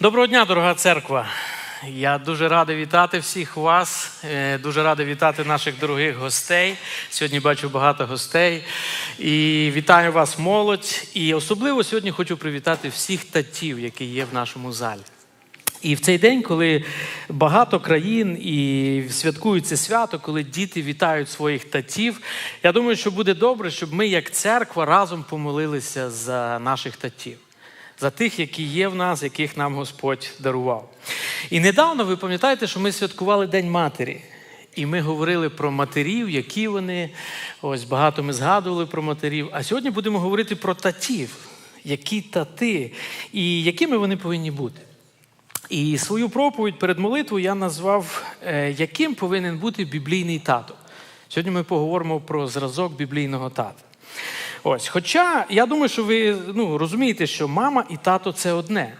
Доброго дня, дорога церква. Я дуже радий вітати всіх вас. е, Дуже радий вітати наших дорогих гостей. Сьогодні бачу багато гостей. І вітаю вас, молодь. І особливо сьогодні хочу привітати всіх татів, які є в нашому залі. І в цей день, коли багато країн і святкують свято, коли діти вітають своїх татів, я думаю, що буде добре, щоб ми, як церква, разом помолилися за наших татів, за тих, які є в нас, яких нам Господь дарував. І недавно ви пам'ятаєте, що ми святкували День Матері. І ми говорили про матерів, які вони. Ось багато ми згадували про матерів. А сьогодні будемо говорити про татів, які тати, і якими вони повинні бути. І свою проповідь перед молитвою я назвав, е, яким повинен бути біблійний тато. Сьогодні ми поговоримо про зразок біблійного тата. Ось, хоча я думаю, що ви ну, розумієте, що мама і тато це одне.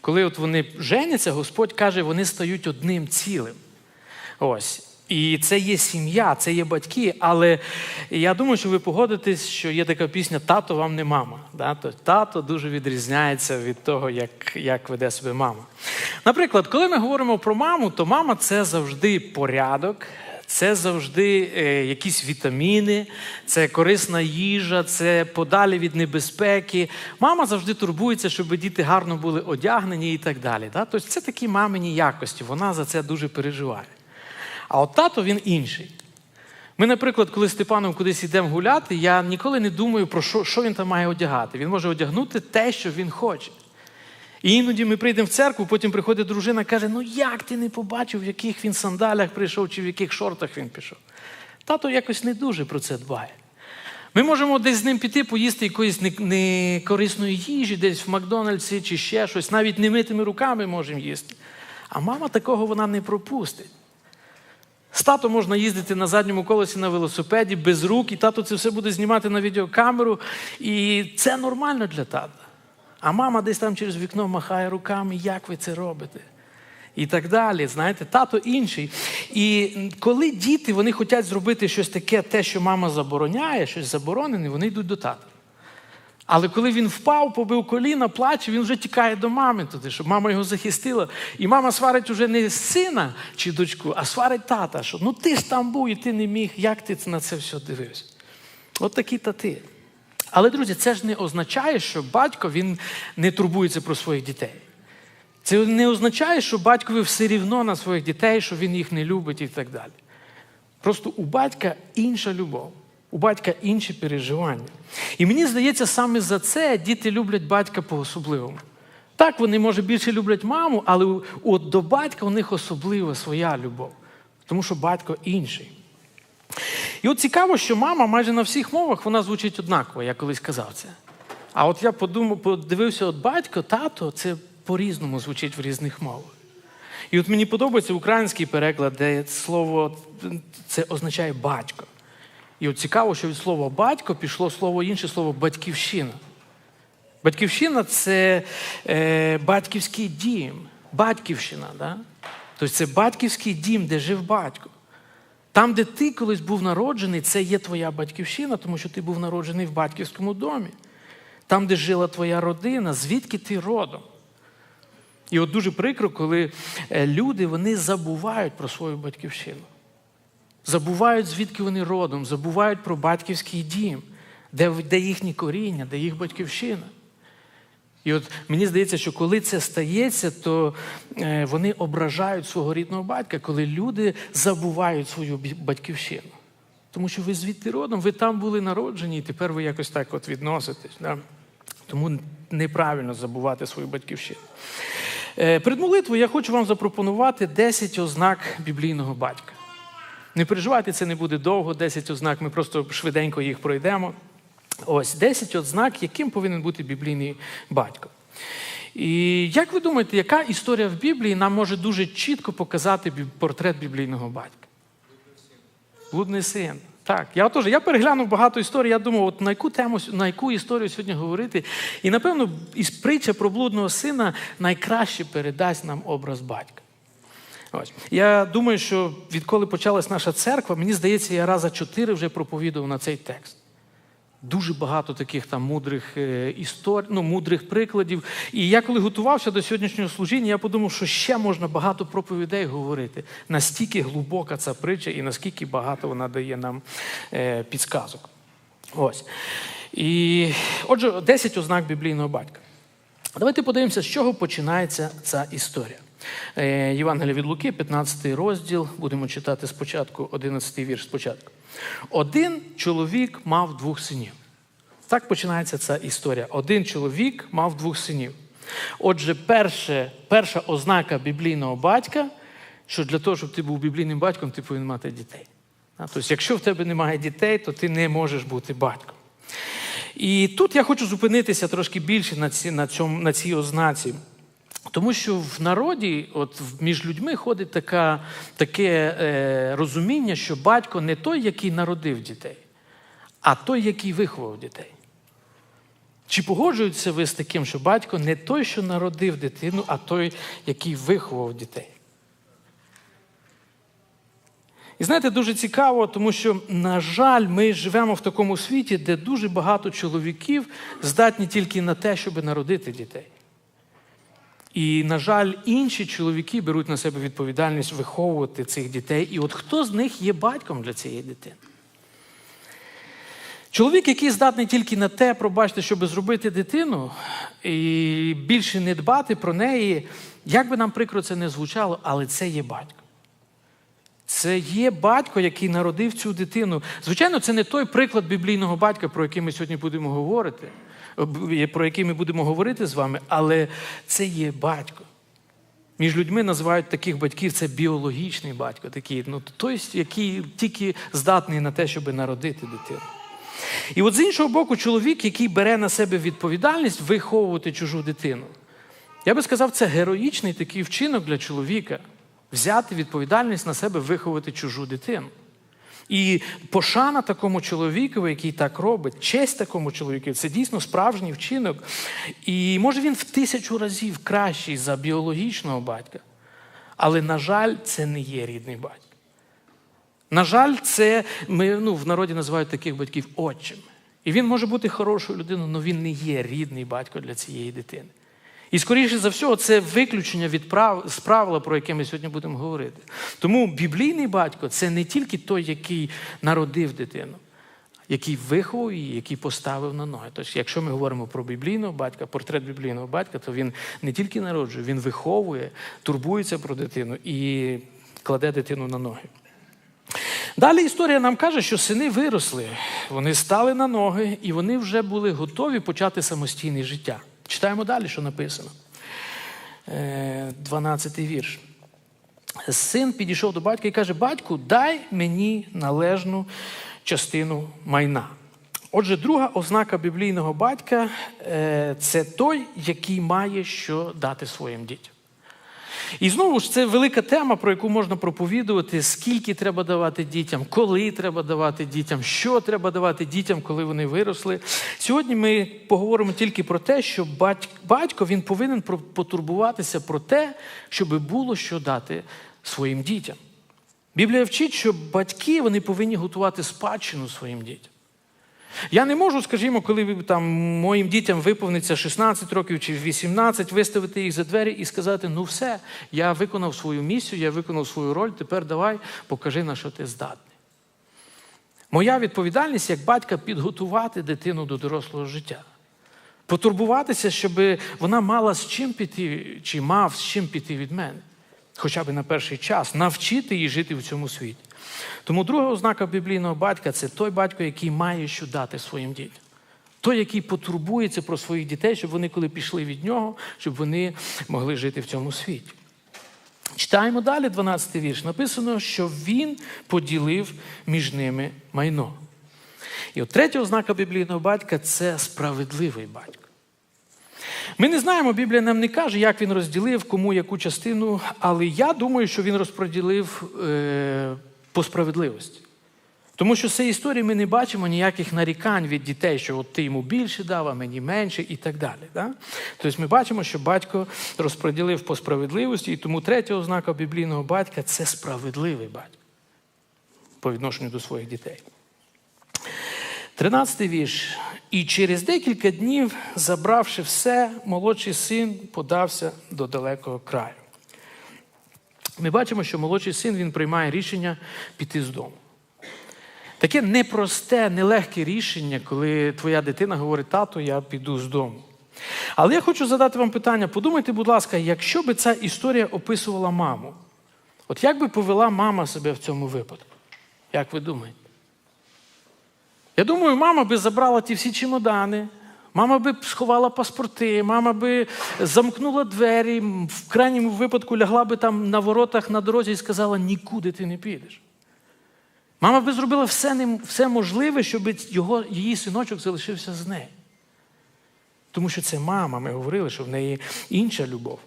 Коли от вони женяться, Господь каже, вони стають одним цілим. Ось. І це є сім'я, це є батьки, але я думаю, що ви погодитесь, що є така пісня Тато вам не мама. Да? Тобто тато дуже відрізняється від того, як, як веде себе мама. Наприклад, коли ми говоримо про маму, то мама це завжди порядок, це завжди е, якісь вітаміни, це корисна їжа, це подалі від небезпеки. Мама завжди турбується, щоб діти гарно були одягнені і так далі. Да? Тобто це такі мамині якості, вона за це дуже переживає. А от тато він інший. Ми, наприклад, коли з Степаном кудись йдемо гуляти, я ніколи не думаю, про що, що він там має одягати. Він може одягнути те, що він хоче. І іноді ми прийдемо в церкву, потім приходить дружина і каже: ну як ти не побачив, в яких він сандалях прийшов чи в яких шортах він пішов. Тато якось не дуже про це дбає. Ми можемо десь з ним піти, поїсти якоїсь некорисної їжі, десь в Макдональдсі чи ще щось, навіть немитими руками можемо їсти. А мама такого вона не пропустить. З тато можна їздити на задньому колесі на велосипеді без рук, і тато це все буде знімати на відеокамеру. І це нормально для тата. А мама десь там через вікно махає руками, як ви це робите? І так далі. Знаєте, тато інший. І коли діти вони хочуть зробити щось таке, те, що мама забороняє, щось заборонене, вони йдуть до тата. Але коли він впав, побив коліна, плаче, він вже тікає до мами туди, щоб мама його захистила. І мама сварить уже не сина чи дочку, а сварить тата, що ну ти ж там був і ти не міг, як ти на це все дивився? От такі тати. Але, друзі, це ж не означає, що батько він не турбується про своїх дітей. Це не означає, що батькові все рівно на своїх дітей, що він їх не любить і так далі. Просто у батька інша любов, у батька інші переживання. І мені здається, саме за це діти люблять батька по-особливому. Так, вони, може, більше люблять маму, але от до батька у них особлива своя любов, тому що батько інший. І от цікаво, що мама майже на всіх мовах вона звучить однаково, я колись казав це. А от я подумав, подивився, от батько, тато, це по-різному звучить в різних мовах. І от мені подобається український переклад, де слово це означає батько. І от цікаво, що від слова батько пішло слово інше слово батьківщина. Батьківщина це е, батьківський дім, батьківщина. Да? Тобто це батьківський дім, де жив батько. Там, де ти колись був народжений, це є твоя батьківщина, тому що ти був народжений в батьківському домі. Там, де жила твоя родина, звідки ти родом. І от дуже прикро, коли люди вони забувають про свою батьківщину. Забувають, звідки вони родом, забувають про батьківський дім, де, де їхні коріння, де їх батьківщина. І от мені здається, що коли це стається, то е, вони ображають свого рідного батька, коли люди забувають свою батьківщину. Тому що ви звідти родом, ви там були народжені, і тепер ви якось так от відноситесь. Да? Тому неправильно забувати свою батьківщину. Е, перед молитвою я хочу вам запропонувати 10 ознак біблійного батька. Не переживайте, це не буде довго, 10 ознак, ми просто швиденько їх пройдемо. Ось 10 ознак, яким повинен бути біблійний батько. І як ви думаєте, яка історія в Біблії нам може дуже чітко показати портрет біблійного батька? Блудний син. Так, я теж я переглянув багато історій, я думав, от на яку тему, на яку історію сьогодні говорити. І, напевно, із притча про блудного сина найкраще передасть нам образ батька. Ось. Я думаю, що відколи почалась наша церква, мені здається, я раза чотири вже проповідував на цей текст. Дуже багато таких там мудрих е, історій, ну, мудрих прикладів. І я коли готувався до сьогоднішнього служіння, я подумав, що ще можна багато проповідей говорити. Настільки глибока ця притча і наскільки багато вона дає нам е, підсказок. Ось. І отже, 10 ознак біблійного батька. Давайте подивимося, з чого починається ця історія. Е, Євангелія від Луки, 15 розділ. Будемо читати спочатку, 11 вірш спочатку. Один чоловік мав двох синів. Так починається ця історія. Один чоловік мав двох синів. Отже, перше, перша ознака біблійного батька, що для того, щоб ти був біблійним батьком, ти повинен мати дітей. Тобто, якщо в тебе немає дітей, то ти не можеш бути батьком. І тут я хочу зупинитися трошки більше на, ці, на, цьому, на цій ознаці. Тому що в народі, от між людьми ходить така, таке е, розуміння, що батько не той, який народив дітей, а той, який виховав дітей. Чи погоджуєтеся ви з таким, що батько не той, що народив дитину, а той, який виховав дітей? І знаєте, дуже цікаво, тому що, на жаль, ми живемо в такому світі, де дуже багато чоловіків здатні тільки на те, щоб народити дітей. І, на жаль, інші чоловіки беруть на себе відповідальність виховувати цих дітей. І от хто з них є батьком для цієї дитини? Чоловік, який здатний тільки на те, пробачте, щоб зробити дитину і більше не дбати про неї, як би нам прикро це не звучало, але це є батько. Це є батько, який народив цю дитину. Звичайно, це не той приклад біблійного батька, про який ми сьогодні будемо говорити, про який ми будемо говорити з вами, але це є батько. Між людьми називають таких батьків це біологічний батько, такий, ну, той, який тільки здатний на те, щоб народити дитину. І от з іншого боку, чоловік, який бере на себе відповідальність виховувати чужу дитину. Я би сказав, це героїчний такий вчинок для чоловіка взяти відповідальність на себе виховати чужу дитину. І пошана такому чоловікові, який так робить, честь такому чоловікові, це дійсно справжній вчинок. І може він в тисячу разів кращий за біологічного батька. Але, на жаль, це не є рідний батько. На жаль, це ми ну, в народі називають таких батьків отчими. І він може бути хорошою людиною, але він не є рідний батько для цієї дитини. І, скоріше за всього, це виключення від прав, з правила, про яке ми сьогодні будемо говорити. Тому біблійний батько це не тільки той, який народив дитину, який виховав її, який поставив на ноги. Тобто, якщо ми говоримо про біблійного батька, портрет біблійного батька, то він не тільки народжує, він виховує, турбується про дитину і кладе дитину на ноги. Далі історія нам каже, що сини виросли, вони стали на ноги і вони вже були готові почати самостійне життя. Читаємо далі, що написано. 12 вірш. Син підійшов до батька і каже: Батьку, дай мені належну частину майна. Отже, друга ознака біблійного батька е, це той, який має що дати своїм дітям. І знову ж це велика тема, про яку можна проповідувати, скільки треба давати дітям, коли треба давати дітям, що треба давати дітям, коли вони виросли. Сьогодні ми поговоримо тільки про те, що батько він повинен потурбуватися про те, щоб було що дати своїм дітям. Біблія вчить, що батьки вони повинні готувати спадщину своїм дітям. Я не можу, скажімо, коли там моїм дітям виповниться 16 років чи 18, виставити їх за двері і сказати: ну все, я виконав свою місію, я виконав свою роль, тепер давай покажи, на що ти здатний. Моя відповідальність як батька підготувати дитину до дорослого життя. Потурбуватися, щоб вона мала з чим піти, чи мав з чим піти від мене. Хоча б на перший час навчити її жити в цьому світі. Тому друга ознака біблійного батька це той батько, який має що дати своїм дітям. Той, який потурбується про своїх дітей, щоб вони, коли пішли від нього, щоб вони могли жити в цьому світі. Читаємо далі 12 вірш. Написано, що він поділив між ними майно. І от третя ознака біблійного батька це справедливий батько. Ми не знаємо, Біблія нам не каже, як він розділив, кому яку частину, але я думаю, що він розподілив е, по справедливості. Тому що з цієї історії ми не бачимо ніяких нарікань від дітей, що от ти йому більше дав, а мені менше і так далі. Да? Тобто ми бачимо, що батько розподілив по справедливості, і тому третя ознака біблійного батька це справедливий батько по відношенню до своїх дітей. Тринадцятий вірш. І через декілька днів, забравши все, молодший син подався до далекого краю. Ми бачимо, що молодший син він приймає рішення піти з дому. Таке непросте, нелегке рішення, коли твоя дитина говорить, тато, я піду з дому. Але я хочу задати вам питання: подумайте, будь ласка, якщо би ця історія описувала маму, от як би повела мама себе в цьому випадку? Як ви думаєте? Я думаю, мама би забрала ті всі чемодани, мама би сховала паспорти, мама би замкнула двері, в крайньому випадку лягла би там на воротах на дорозі і сказала, нікуди ти не підеш. Мама би зробила все, все можливе, щоб його, її синочок залишився з нею. Тому що це мама, ми говорили, що в неї інша любов.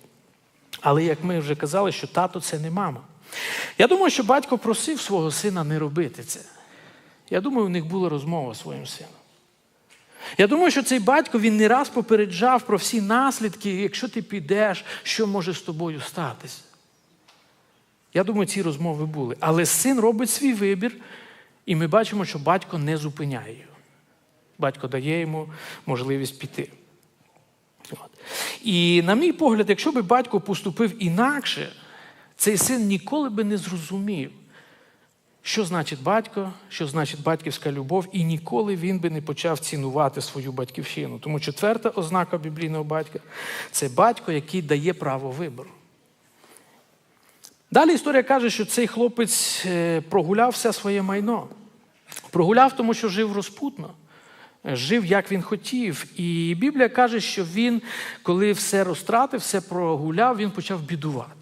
Але як ми вже казали, що тато це не мама. Я думаю, що батько просив свого сина не робити це. Я думаю, у них була розмова з своїм сином. Я думаю, що цей батько він не раз попереджав про всі наслідки, якщо ти підеш, що може з тобою статися. Я думаю, ці розмови були. Але син робить свій вибір, і ми бачимо, що батько не зупиняє його. Батько дає йому можливість піти. От. І, на мій погляд, якщо би батько поступив інакше, цей син ніколи би не зрозумів, що значить батько, що значить батьківська любов, і ніколи він би не почав цінувати свою батьківщину. Тому четверта ознака біблійного батька це батько, який дає право вибору. Далі історія каже, що цей хлопець е, прогуляв все своє майно. Прогуляв, тому що жив розпутно, е, жив, як він хотів. І Біблія каже, що він, коли все розтратив, все прогуляв, він почав бідувати.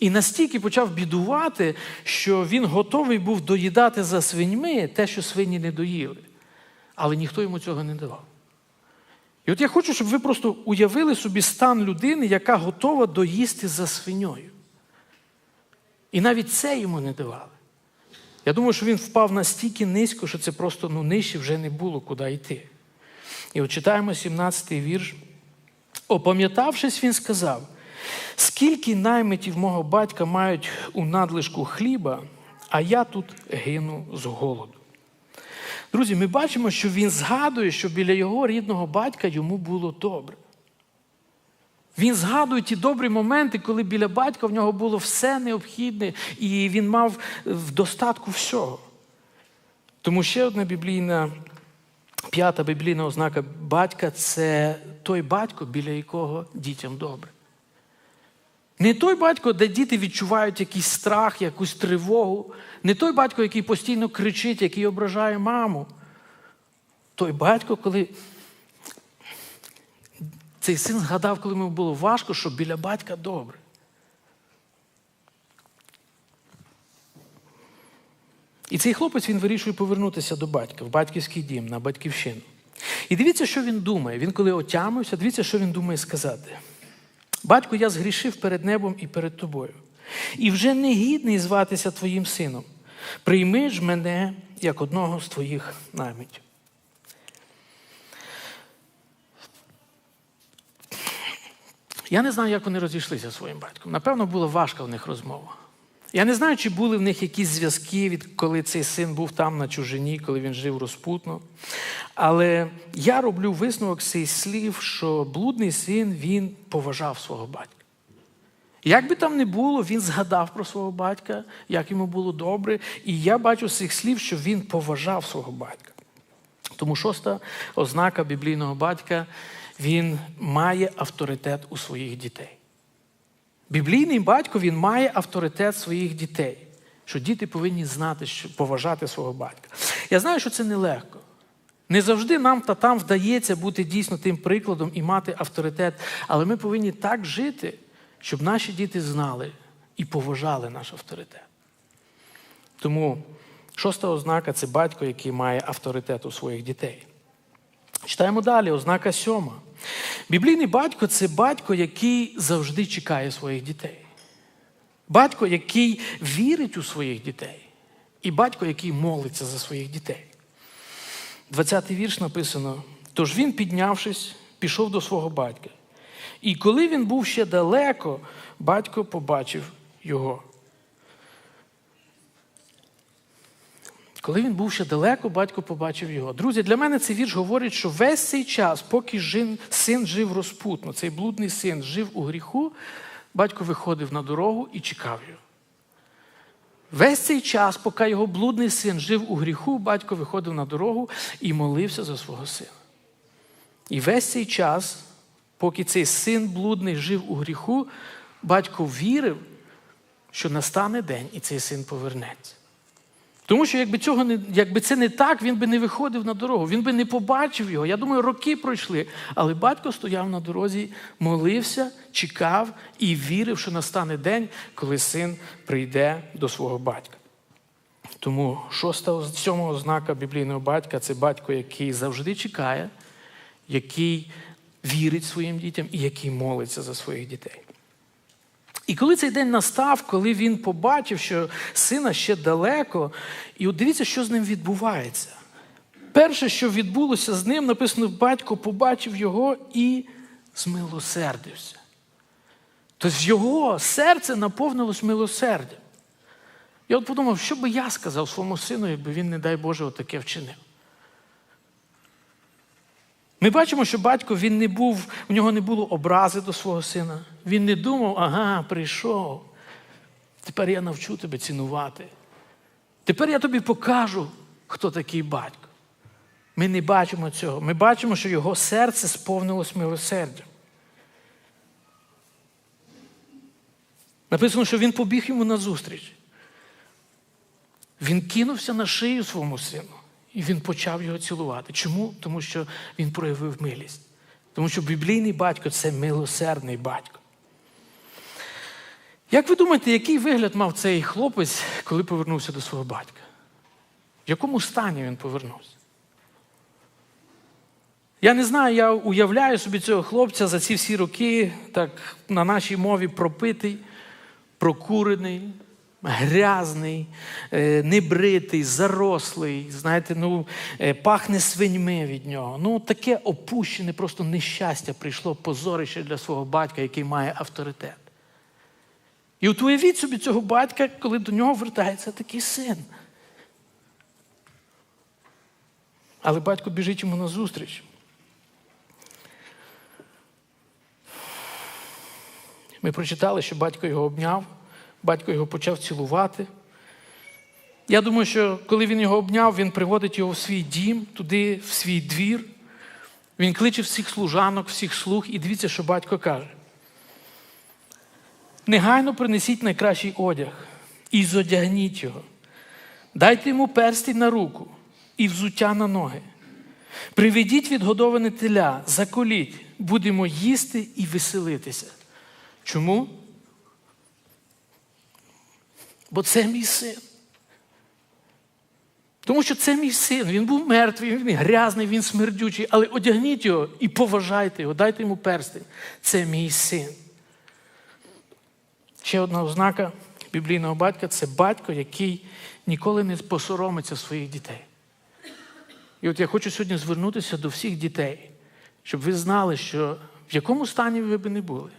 І настільки почав бідувати, що він готовий був доїдати за свиньми те, що свині не доїли. Але ніхто йому цього не давав. І от я хочу, щоб ви просто уявили собі стан людини, яка готова доїсти за свиньою. І навіть це йому не давали. Я думаю, що він впав настільки низько, що це просто ну, нижче вже не було куди йти. І от читаємо 17-й вірш. Опам'ятавшись, він сказав: скільки наймитів мого батька мають у надлишку хліба, а я тут гину з голоду. Друзі, ми бачимо, що він згадує, що біля його рідного батька йому було добре. Він згадує ті добрі моменти, коли біля батька в нього було все необхідне, і він мав в достатку всього. Тому ще одна біблійна, п'ята біблійна ознака батька це той батько, біля якого дітям добре. Не той батько, де діти відчувають якийсь страх, якусь тривогу, не той батько, який постійно кричить, який ображає маму. Той батько, коли цей син згадав, коли йому було важко, що біля батька добре. І цей хлопець він вирішує повернутися до батька, в батьківський дім, на батьківщину. І дивіться, що він думає. Він, коли отямився, дивіться, що він думає сказати. Батько, я згрішив перед небом і перед тобою. І вже не гідний зватися твоїм сином. Прийми ж мене як одного з твоїх намітів. Я не знаю, як вони розійшлися зі своїм батьком. Напевно, була важка в них розмова. Я не знаю, чи були в них якісь зв'язки, від коли цей син був там на чужині, коли він жив розпутно. Але я роблю висновок цих слів, що блудний син він поважав свого батька. Як би там не було, він згадав про свого батька, як йому було добре. І я бачу з цих слів, що він поважав свого батька. Тому шоста ознака біблійного батька він має авторитет у своїх дітей. Біблійний батько він має авторитет своїх дітей, що діти повинні знати, що поважати свого батька. Я знаю, що це нелегко. Не завжди нам та там вдається бути дійсно тим прикладом і мати авторитет, але ми повинні так жити, щоб наші діти знали і поважали наш авторитет. Тому шоста ознака це батько, який має авторитет у своїх дітей. Читаємо далі, ознака сьома. Біблійний батько це батько, який завжди чекає своїх дітей. Батько, який вірить у своїх дітей. І батько, який молиться за своїх дітей. 20-й вірш написано: Тож він, піднявшись, пішов до свого батька. І коли він був ще далеко, батько побачив його. Коли він був ще далеко, батько побачив його. Друзі, для мене цей вірш говорить, що весь цей час, поки жин, син жив розпутно, цей блудний син жив у гріху, батько виходив на дорогу і чекав його. Весь цей час, поки його блудний син жив у гріху, батько виходив на дорогу і молився за свого сина. І весь цей час, поки цей син блудний жив у гріху, батько вірив, що настане день і цей син повернеться. Тому що якби цього не, якби це не так, він би не виходив на дорогу, він би не побачив його. Я думаю, роки пройшли. Але батько стояв на дорозі, молився, чекав і вірив, що настане день, коли син прийде до свого батька. Тому шоста сьома ознака біблійного батька це батько, який завжди чекає, який вірить своїм дітям і який молиться за своїх дітей. І коли цей день настав, коли він побачив, що сина ще далеко, і от дивіться, що з ним відбувається. Перше, що відбулося з ним, написано, батько побачив його і змилосердився. Тобто його серце наповнилось милосердям. Я от подумав, що би я сказав своєму сину, якби він, не дай Боже, отаке вчинив. Ми бачимо, що батько він не був, у нього не було образи до свого сина. Він не думав, ага, прийшов. Тепер я навчу тебе цінувати. Тепер я тобі покажу, хто такий батько. Ми не бачимо цього. Ми бачимо, що його серце сповнилось милосердям. Написано, що він побіг йому назустріч. Він кинувся на шию своєму сину. І він почав його цілувати. Чому? Тому що він проявив милість. Тому що біблійний батько це милосердний батько. Як ви думаєте, який вигляд мав цей хлопець, коли повернувся до свого батька? В якому стані він повернувся? Я не знаю, я уявляю собі цього хлопця за ці всі роки, так на нашій мові пропитий, прокурений, грязний, е, небритий, зарослий, знаєте, ну, е, пахне свиньми від нього. Ну, таке опущене, просто нещастя прийшло позорище для свого батька, який має авторитет. І от уявіть собі цього батька, коли до нього вертається такий син. Але батько біжить йому назустріч. Ми прочитали, що батько його обняв, батько його почав цілувати. Я думаю, що коли він його обняв, він приводить його в свій дім, туди, в свій двір. Він кличе всіх служанок, всіх слуг, і дивіться, що батько каже. Негайно принесіть найкращий одяг і зодягніть його. Дайте йому перстень на руку і взуття на ноги. Приведіть відгодоване теля, заколіть, будемо їсти і веселитися. Чому? Бо це мій син. Тому що це мій син, він був мертвий, він грязний, він смердючий, але одягніть його і поважайте його, дайте йому перстень. Це мій син. Ще одна ознака біблійного батька це батько, який ніколи не посоромиться своїх дітей. І от я хочу сьогодні звернутися до всіх дітей, щоб ви знали, що в якому стані ви би не були.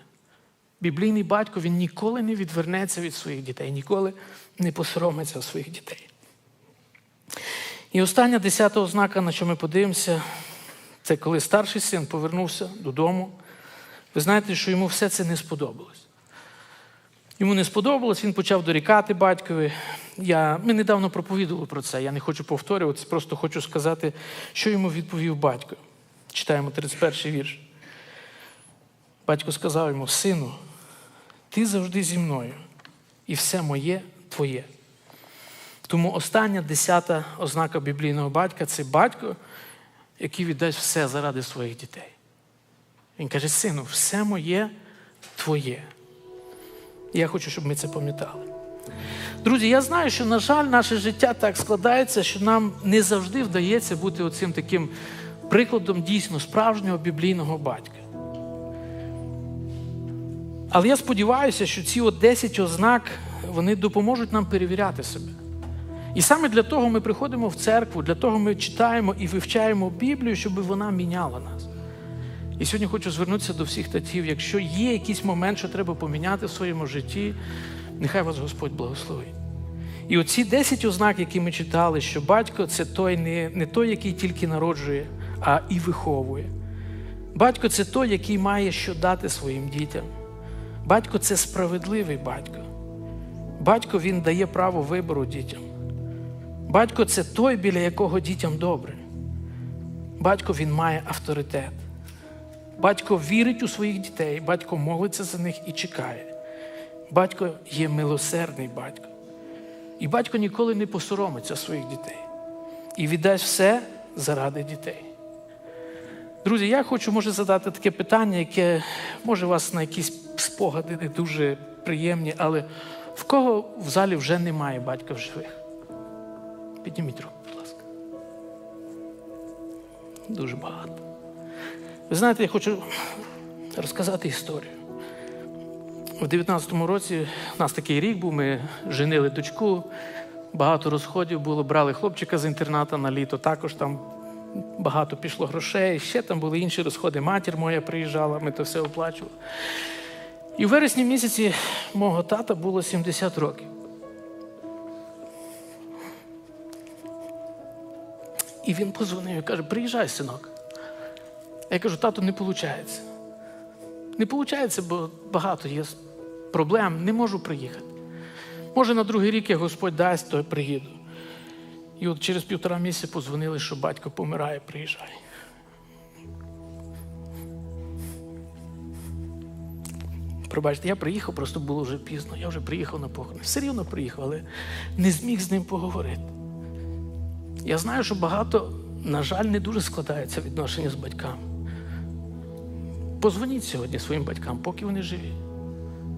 Біблійний батько він ніколи не відвернеться від своїх дітей, ніколи не посоромиться своїх дітей. І остання десята ознака, на що ми подивимося, це коли старший син повернувся додому. Ви знаєте, що йому все це не сподобалось. Йому не сподобалось, він почав дорікати батькові. Я, Ми недавно проповідували про це, я не хочу повторюватися, просто хочу сказати, що йому відповів батько. Читаємо 31 вірш. Батько сказав йому: Сину, ти завжди зі мною, і все моє твоє. Тому остання десята ознака біблійного батька це батько, який віддасть все заради своїх дітей. Він каже: Сину, все моє твоє. Я хочу, щоб ми це пам'ятали. Друзі, я знаю, що, на жаль, наше життя так складається, що нам не завжди вдається бути оцим таким прикладом дійсно справжнього біблійного батька. Але я сподіваюся, що ці от 10 ознак вони допоможуть нам перевіряти себе. І саме для того ми приходимо в церкву, для того ми читаємо і вивчаємо Біблію, щоб вона міняла нас. І сьогодні хочу звернутися до всіх татів. Якщо є якийсь момент, що треба поміняти в своєму житті, нехай вас Господь благословить. І оці 10 ознак, які ми читали, що батько це той не, не той, який тільки народжує, а і виховує. Батько це той, який має що дати своїм дітям. Батько це справедливий батько. Батько він дає право вибору дітям. Батько це той, біля якого дітям добре. Батько він має авторитет. Батько вірить у своїх дітей, батько молиться за них і чекає. Батько є милосердний батько. І батько ніколи не посоромиться своїх дітей і віддасть все заради дітей. Друзі, я хочу може задати таке питання, яке може вас на якісь спогади не дуже приємні, але в кого в залі вже немає батька в живих? Підніміть руку, будь ласка. Дуже багато. Ви знаєте, я хочу розказати історію. У 19-му році у нас такий рік був, ми женили дочку, багато розходів було, брали хлопчика з інтерната на літо, також там багато пішло грошей, ще там були інші розходи. Матір моя приїжджала, ми то все оплачували. І в вересні місяці мого тата було 70 років. І він позвонив і каже: приїжджай, синок. Я кажу, тату, не виходить. Не виходить, бо багато є проблем, не можу приїхати. Може, на другий рік, як Господь дасть, то я приїду. І от через півтора місяця позвонили, що батько помирає, приїжджай. Пробачте, я приїхав, просто було вже пізно. Я вже приїхав на похорон. Все рівно приїхав, але не зміг з ним поговорити. Я знаю, що багато, на жаль, не дуже складається відношення з батьками. Позвоніть сьогодні своїм батькам, поки вони живі.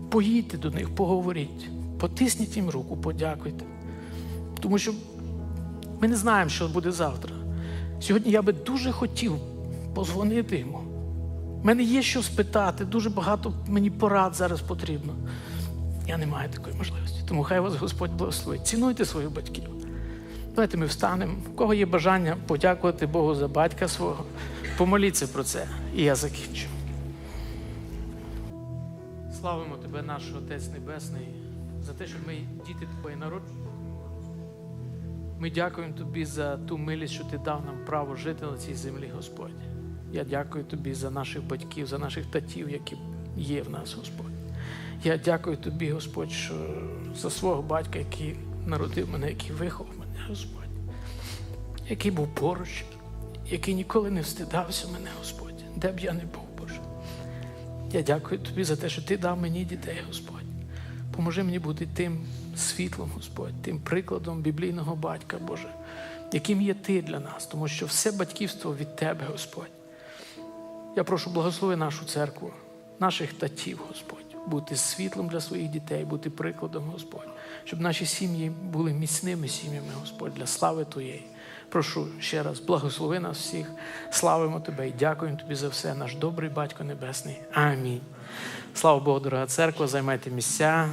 Поїдьте до них, поговоріть, потисніть їм руку, подякуйте. Тому що ми не знаємо, що буде завтра. Сьогодні я би дуже хотів позвонити йому. У мене є що спитати, дуже багато мені порад зараз потрібно. Я не маю такої можливості. Тому хай вас Господь благословить. Цінуйте своїх батьків. Давайте ми встанемо. У кого є бажання подякувати Богу за батька свого, помоліться про це. І я закінчу. Славимо Тебе, наш Отець Небесний, за те, що ми діти Твої народжені. Ми дякуємо Тобі за ту милість, що Ти дав нам право жити на цій землі, Господь. Я дякую Тобі за наших батьків, за наших татів, які є в нас, Господь. Я дякую Тобі, Господь, що за свого батька, який народив мене, який виховав мене, Господь, який був поруч, який ніколи не встидався мене, Господь, де б я не був, Боже. Я дякую Тобі за те, що Ти дав мені дітей, Господь. Поможи мені бути тим світлом, Господь, тим прикладом біблійного батька, Боже, яким є Ти для нас, тому що все батьківство від Тебе, Господь. Я прошу благослови нашу церкву, наших татів, Господь, бути світлом для своїх дітей, бути прикладом, Господь, щоб наші сім'ї були міцними сім'ями, Господь, для слави Твоєї. Прошу ще раз, благослови нас всіх, славимо Тебе і дякуємо Тобі за все, наш добрий Батько Небесний. Амінь. Слава Богу, дорога церква, займайте місця.